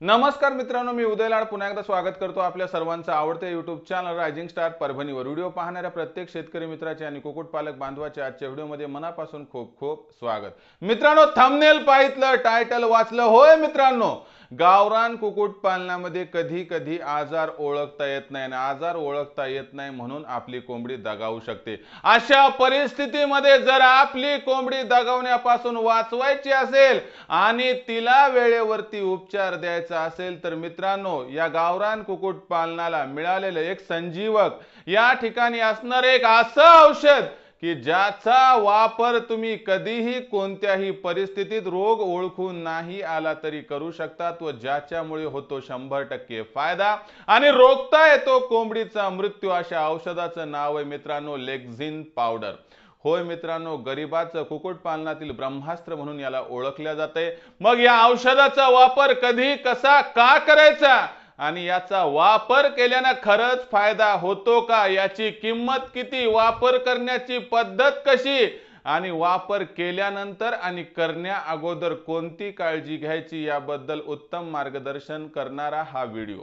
नमस्कार मित्रांनो मी उदयलाड पुन्हा एकदा स्वागत करतो आपल्या सर्वांचं आवडते युट्यूब चॅनल रायझिंग स्टार परभणीवर. व्हिडिओ पाहणाऱ्या प्रत्येक शेतकरी मित्राचे आणि कुक्कुटपालक बांधवाचे आजच्या व्हिडिओमध्ये मनापासून खूप खूप स्वागत. मित्रांनो थंबनेल पाहितलं टायटल वाचलं. होय मित्रांनो गावरान कुक्कुट पालनामध्ये कधी कधी आजार ओळखता येत नाही आणि आजार ओळखता येत नाही म्हणून आपली कोंबडी दगावू शकते. अशा परिस्थितीमध्ये जर आपली कोंबडी दगावण्यापासून वाचवायची असेल आणि तिला वेळेवरती उपचार द्यायचा असेल तर मित्रांनो या गावरान कुक्कुट पालनाला मिळालेलं एक संजीवक या ठिकाणी असणार एक असं औषध की ज्याचा वापर तुम्ही कधीही कोणत्याही परिस्थितीत रोग ओळखून नाही आला तरी करू शकतात व ज्याच्यामुळे होतो शंभर टक्के फायदा. आणि रोखता येतो कोंबडीचा मृत्यू अशा औषधाचं नाव आहे मित्रांनो लेक्झिन पावडर. होय मित्रांनो गरिबाचं कुक्कुट पालनातील ब्रह्मास्त्र म्हणून याला ओळखल्या जाते. मग या औषधाचा वापर कधी कसा का करायचा? आणि याचा वापर केल्यानं खरंच फायदा होतो का? याची किंमत किती? वापर करण्याची पद्धत कशी? आणि वापर केल्यानंतर आणि करण्या अगोदर कोणती काळजी घ्यायची? याबद्दल उत्तम मार्गदर्शन करणारा हा व्हिडिओ.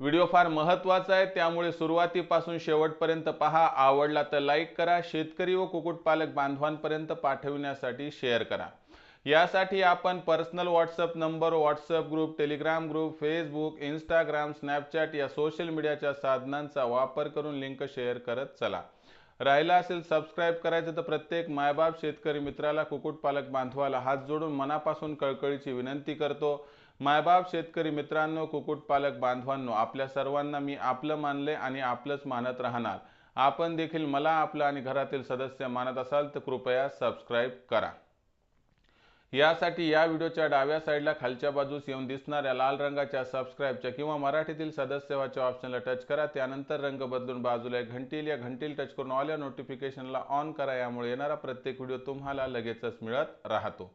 व्हिडिओ फार महत्त्वाचा आहे. त्यामुळे सुरुवातीपासून शेवटपर्यंत पहा. आवडला तर लाईक करा. शेतकरी व कुक्कुटपालक बांधवांपर्यंत पाठविण्यासाठी शेअर करा. यासाठी आपण personal WhatsApp number WhatsApp group Telegram group Facebook Instagram Snapchat या सोशल मीडियाच्या साधनांचा वापर करून लिंक शेअर करत चला. राहिला असेल सबस्क्राईब करायचं तर प्रत्येक मायबाप शेतकरी मित्राला कुक्कुटपालक बांधवाला हात जोडून मनापासून कळकळीची विनंती करतो. मायबाप शेतकरी मित्रांनो कुक्कुटपालक बांधवांनो आपल्या सर्वांना मी आपलं मानले आणि आपलंच मानत राहणार. आपण देखील मला आपलं आणि घरातील सदस्य मानत असाल तर कृपया सबस्क्राईब करा. यासाठी या व्हिडिओच्या डाव्या साईडला खालच्या बाजूस येऊन दिसणाऱ्या लाल रंगाच्या सबस्क्राईबच्या किंवा मराठीतील सदस्य ऑप्शनला टच करा. त्यानंतर रंग बदलून बाजूला एक घंटील या घंटील टच करून ऑल या नोटिफिकेशनला ऑन करा. यामुळे येणारा प्रत्येक व्हिडिओ तुम्हाला लगेचच मिळत राहतो.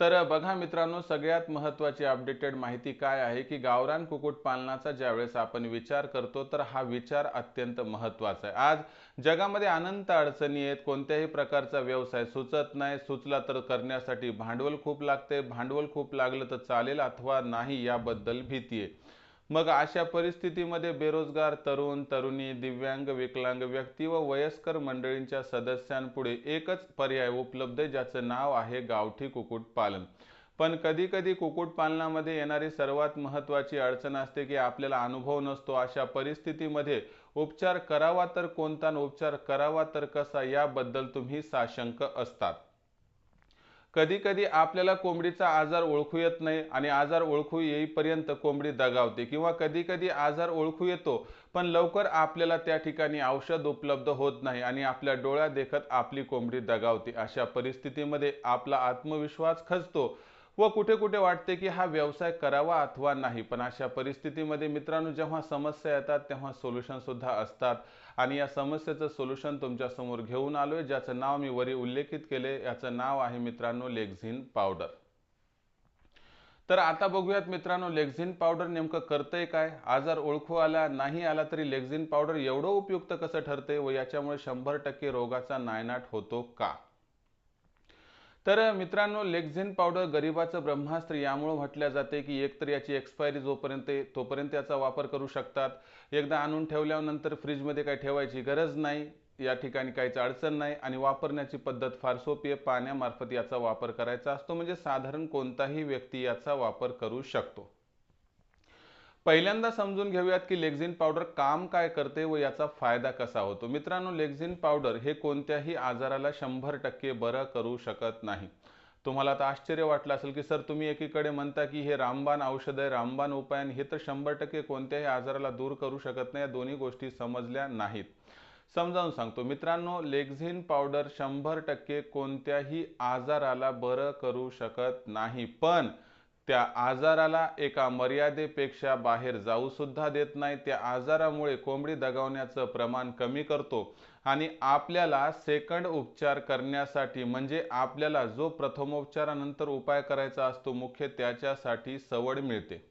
तर बघा मित्रांनो सगळ्यात महत्त्वाची अपडेटेड माहिती काय आहे की गावरान कुक्कुट पालनाचा ज्यावेळेस आपण विचार करतो तर हा विचार अत्यंत महत्त्वाचा आहे. आज जगामध्ये अनंत अडचणी आहेत कोणत्याही प्रकारचा व्यवसाय सुचत नाही सुचला तर करण्यासाठी भांडवल खूप लागते भांडवल खूप लागलं तर चालेल अथवा नाही याबद्दल भीती आहे. मग अशा परिस्थितीमध्ये बेरोजगार तरुण तरुणी दिव्यांग विकलांग व्यक्ती व वयस्कर मंडळींच्या सदस्यांपुढे एकच पर्याय उपलब्ध ज्याचं नाव आहे गावठी कुक्कुटपालन पण कधी कधी कुक्कुटपालनामध्ये येणारी सर्वात महत्त्वाची अडचण असते की आपल्याला अनुभव नसतो. अशा परिस्थितीमध्ये उपचार करावा तर कोणता उपचार करावा तर कसा याबद्दल तुम्ही साशंक असतात. कधी कधी आपल्याला कोंबडीचा आजार ओळखू येत नाही आणि आजार ओळखू येईपर्यंत कोंबडी दगावते किंवा कधी कधी आजार ओळखू येतो पण लवकर आपल्याला त्या ठिकाणी औषध उपलब्ध होत नाही आणि आपल्या डोळ्या देखत आपली कोंबडी दगावते. अशा परिस्थितीमध्ये आपला आत्मविश्वास खचतो. व कुठे कुठे वाटते की हा व्यवसाय करावा अथवा नाही? पण अशा परिस्थितीमध्ये मित्रांनो जेव्हा समस्या येतात तेव्हा सोल्युशन सुद्धा असतात. आणि या समस्येचं सोल्युशन तुमच्यासमोर घेऊन घेऊन आलोय ज्याचं नाव मी वरी उल्लेखित केले याचं नाव आहे मित्रांनो लेक्झिन पावडर तर आता बघूयात मित्रांनो लेक्झिन पावडर नेमकं करतंय काय? आजार ओळखू आला नाही आला तरी लेक्झिन पावडर एवढं उपयुक्त कसं ठरते व याच्यामुळे शंभर टक्के रोगाचा नायनाट होतो का? तर मित्रांनो लेक्झिन पावडर गरिबाचं ब्रह्मास्त्र यामुळे म्हटल्या जाते की एकतर याची एक्सपायरी जोपर्यंत तोपर्यंत याचा वापर करू शकतात. एकदा आणून ठेवल्यानंतर फ्रीजमध्ये काही ठेवायची गरज नाही. या ठिकाणी काहीच अडचण नाही आणि वापरण्याची पद्धत फार सोपी आहे. पाण्यामार्फत याचा वापर करायचा असतो. म्हणजे साधारण कोणताही व्यक्ती याचा वापर करू शकतो. पहिल्यांदा समजून घेऊयात की लेक्झिन पावडर काम काय करते व याचा फायदा कसा होतो. मित्रांनो लेक्झिन पावडर हे कोणत्याही आजाराला शंभर टक्के बरं करू शकत नाही. तुम्हाला आता आश्चर्य वाटलं असेल की सर तुम्ही एकीकडे म्हणता की हे रामबाण औषध आहे रामबाण उपाय हे तर शंभर टक्के कोणत्याही आजाराला दूर करू शकत नाही या दोन्ही गोष्टी समजल्या नाहीत. समजावून सांगतो मित्रांनो लेक्झिन पावडर शंभर टक्के कोणत्याही आजाराला बरं करू शकत नाही. पण त्या आजाराला एका मर्यादेपेक्षा बाहेर जाऊ सुद्धा देत नाही. त्या आजारामुळे कोंबडी दगावण्याचं प्रमाण कमी करतो आणि आपल्याला सेकंड उपचार करण्यासाठी म्हणजे आपल्याला जो प्रथमोपचारानंतर उपाय करायचा असतो मुख्य त्याच्यासाठी सवड मिळते.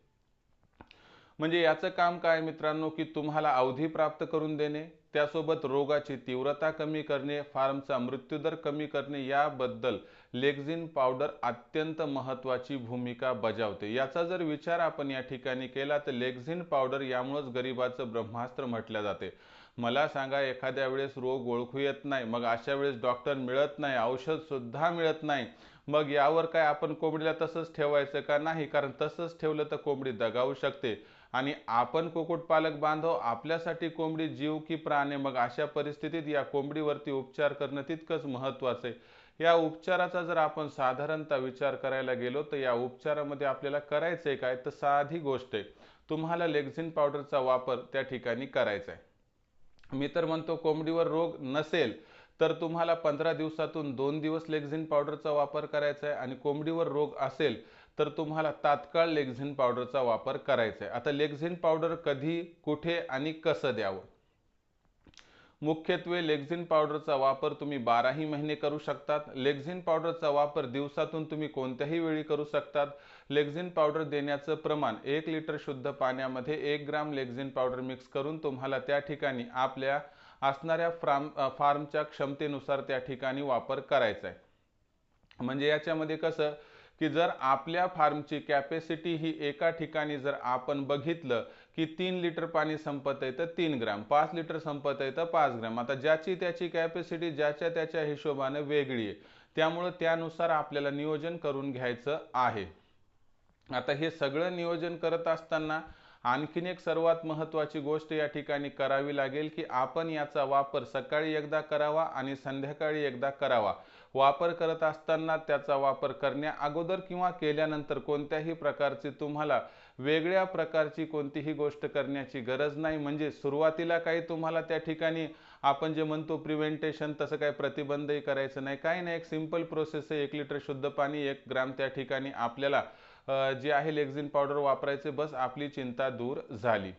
म्हणजे याचं काम काय मित्रांनो? की तुम्हाला अवधी प्राप्त करून देणे त्यासोबत रोगाची तीव्रता कमी करणे फार्मचा मृत्यूदर कमी करणे याबद्दल लेक्झिन पावडर अत्यंत महत्त्वाची भूमिका बजावते. याचा जर विचार आपण या ठिकाणी केला तर लेक्झिन पावडर यामुळेच गरिबाचं ब्रह्मास्त्र म्हटलं जाते. मला सांगा एखाद्या वेळेस रोग ओळखू येत नाही मग अशा वेळेस डॉक्टर मिळत नाही औषध सुद्धा मिळत नाही मग यावर काय आपण कोंबडीला तसंच ठेवायचं का नाही? कारण तसंच ठेवलं तर कोंबडी दगावू शकते. आणि आपण कुक्कुटपालक बांधव आपल्यासाठी कोंबडी जीव की प्राण आहे मग अशा परिस्थितीत या कोंबडीवरती उपचार करणं तितकंच महत्त्वाचं आहे. या उपचाराचा जर आपण साधारणतः विचार करायला गेलो तर या उपचारामध्ये आपल्याला करायचं आहे काय? तर साधी गोष्ट आहे. तुम्हाला लेक्झिन पावडरचा वापर त्या ठिकाणी करायचा आहे. मी तर म्हणतो कोंबडीवर रोग नसेल तर तुम्हाला पंधरा दिवसातून दोन दिवस लेक्झिन पावडरचा वापर करायचा आहे आणि कोंबडीवर रोग असेल तर तुम्हाला तात्काळ लेक्झिन पावडरचा वापर करायचा आहे. आता लेक्झिन पावडर कधी कुठे आणि कसं द्यावं? मुख्यत्वे लेक्झिन पावडरचा वापर तुम्ही बाराही महिने करू शकतात. लेक्झिन पावडरचा वापर दिवसातून तुम्ही कोणत्याही वेळी करू शकतात. लेक्झिन पावडर देण्याचं प्रमाण एक लिटर शुद्ध पाण्यामध्ये एक ग्राम लेक्झिन पावडर मिक्स करून तुम्हाला त्या ठिकाणी आपल्या असणाऱ्या फार्म फार्मच्या क्षमतेनुसार त्या ठिकाणी वापर करायचा आहे. म्हणजे याच्यामध्ये कसं की जर आपल्या फार्मची कॅपॅसिटी ही एका ठिकाणी जर आपण बघितलं की तीन लिटर पाणी संपत आहे तर तीन ग्रॅम पाच लिटर संपत आहे तर पाच ग्रॅम. आता ज्याची त्याची कॅपॅसिटी ज्याच्या त्याच्या हिशोबाने वेगळी आहे. त्यामुळं त्यानुसार आपल्याला नियोजन करून घ्यायचं आहे. आता हे सगळं नियोजन करत असताना आणखीन एक सर्वात महत्त्वाची गोष्ट या ठिकाणी करावी लागेल की आपण याचा वापर सकाळी एकदा करावा आणि संध्याकाळी एकदा करावा. वापर करत असताना त्याचा वापर करण्या अगोदर किंवा केल्यानंतर कोणत्याही प्रकारची तुम्हाला वेगळ्या प्रकारची कोणतीही गोष्ट करण्याची गरज नाही. म्हणजे सुरुवातीला काही तुम्हाला त्या ठिकाणी आपण जे म्हणतो प्रिव्हेंटेशन तसं काही प्रतिबंधही करायचं नाही. काही नाही एक सिंपल प्रोसेस आहे. एक लिटर शुद्ध पाणी एक ग्राम त्या ठिकाणी आपल्याला जे आहे लेक्झिन पावडर वापरायचे बस आपली चिंता दूर झाली.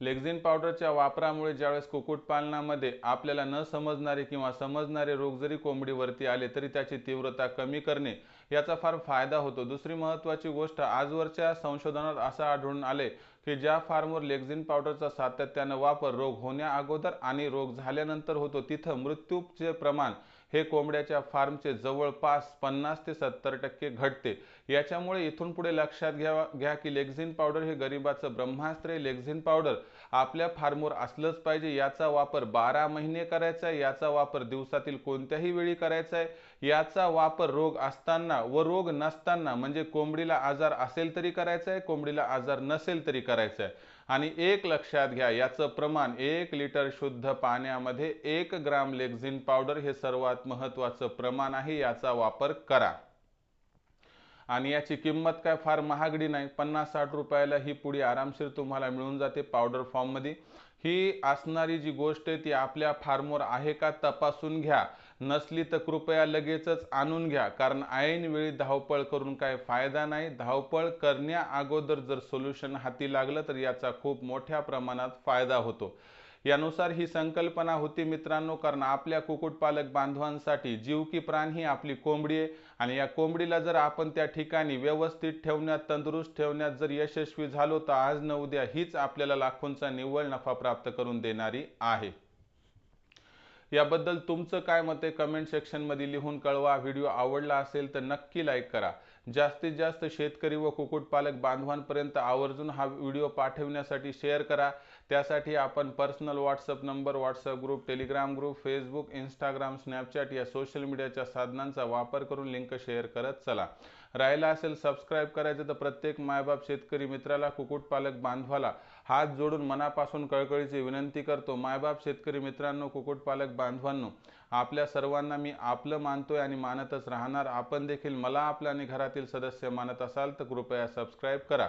लेक्झिन पावडरच्या वापरामुळे ज्यावेळेस कुक्कुटपालनामध्ये आपल्याला न समजणारे किंवा समजणारे रोग जरी कोंबडीवरती आले तरी त्याची तीव्रता कमी करणे याचा फार फायदा होतो. दुसरी महत्त्वाची गोष्ट आजवरच्या संशोधनात असं आढळून आले की ज्या फार्मवर लेक्झिन पावडरचा सातत्यानं वापर रोग होण्या अगोदर आणि रोग झाल्यानंतर होतो तिथं मृत्यूचे प्रमाण हे कोंबड्याच्या फार्मचे जवळपास पन्नास ते सत्तर टक्के घटते. याच्यामुळे इथून पुढे लक्षात घ्या घ्या की लेक्झिन पावडर हे गरिबाचं ब्रह्मास्त्र आहे. लेक्झिन पावडर आपल्या फार्मवर असलंच पाहिजे. याचा वापर बारा महिने करायचा आहे. याचा वापर दिवसातील कोणत्याही वेळी करायचा आहे. याचा वापर रोग असताना व रोग नसताना म्हणजे कोंबडीला आजार असेल तरी करायचा आहे कोंबडीला आजार नसेल तरी करायचं आहे आणि एक लक्षात घ्या याचं प्रमाण एक लिटर शुद्ध पाण्यामध्ये एक ग्राम लेक्झिन पावडर हे सर्वात महत्वाचं प्रमाण आहे याचा वापर करा. आणि याची किंमत काय फार महागडी नाही पन्नास साठ रुपयाला ही पुडी आरामशीर तुम्हाला मिळून जाते पावडर फॉर्ममध्ये. ही असणारी जी गोष्ट आहे ती आपल्या फार्मवर आहे का तपासून घ्या. नसली तर कृपया लगेचच आणून घ्या. कारण ऐन वेळी धावपळ करून काय फायदा नाही. धावपळ करण्या अगोदर जर सोल्युशन हाती लागलं तर याचा खूप मोठ्या प्रमाणात फायदा होतो. यानुसार ही संकल्पना होती मित्रांनो कारण आपल्या कुक्कुटपालक बांधवांसाठी जीव की प्राण ही आपली कोंबडी आहे. आणि या कोंबडीला जर आपण त्या ठिकाणी व्यवस्थित ठेवण्यात तंदुरुस्त ठेवण्यात जर यशस्वी झालो तर आज न उद्या हीच आपल्याला लाखोंचा निव्वळ नफा प्राप्त करून देणारी आहे. याबद्दल तुमचं काय मत आहे? कमेंट सेक्शनमध्ये लिहून कळवा. व्हिडिओ आवडला असेल तर नक्की लाईक करा. जास्तीत जास्त शेतकरी व कुक्कुटपालक बांधवांपर्यंत आवर्जून हा व्हिडिओ पाठवण्यासाठी शेअर करा. त्यासाठी आपण personal WhatsApp number WhatsApp group Telegram group Facebook Instagram Snapchat या सोशल मीडियाच्या साधनांचा वापर करून लिंक शेअर करत चला. राहिला असेल सबस्क्राईब करायचं तर प्रत्येक मायबाप शेतकरी मित्राला कुक्कुटपालक बांधवाला हात जोडून मनापासून कळकळीची विनंती करतो. मायबाप शेतकरी मित्रांनो कुक्कुटपालक बांधवांनो आपल्या सर्वांना मी आपलं मानतोय आणि मानतच राहणार. आपण देखील मला आपल्या आणि घरातील सदस्य मानत असाल तर कृपया सबस्क्राईब करा.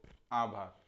आभार